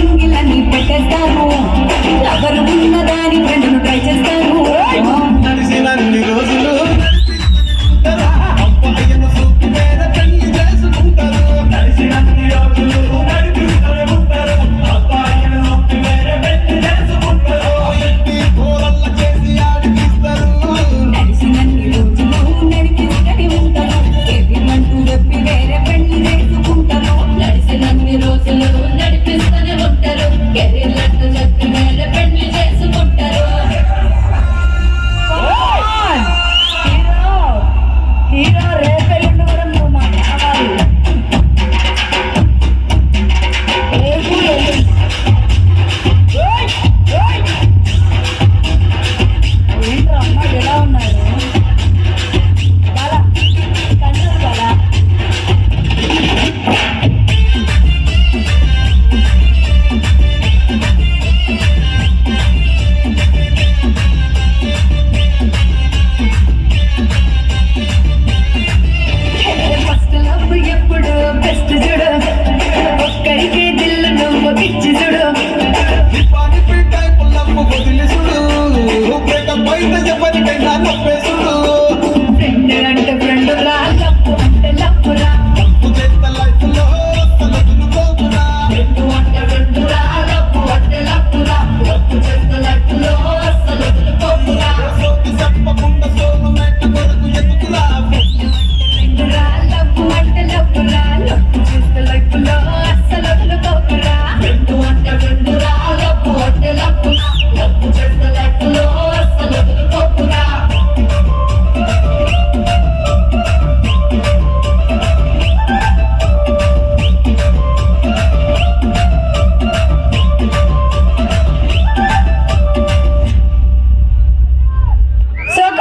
సింగిలని పెట్టేస్తాను ఎవరు ఉన్నదాని ఫ్రెండ్ను ట్రై చేస్తాను రోజులు Thank mm -hmm. you. nice to do.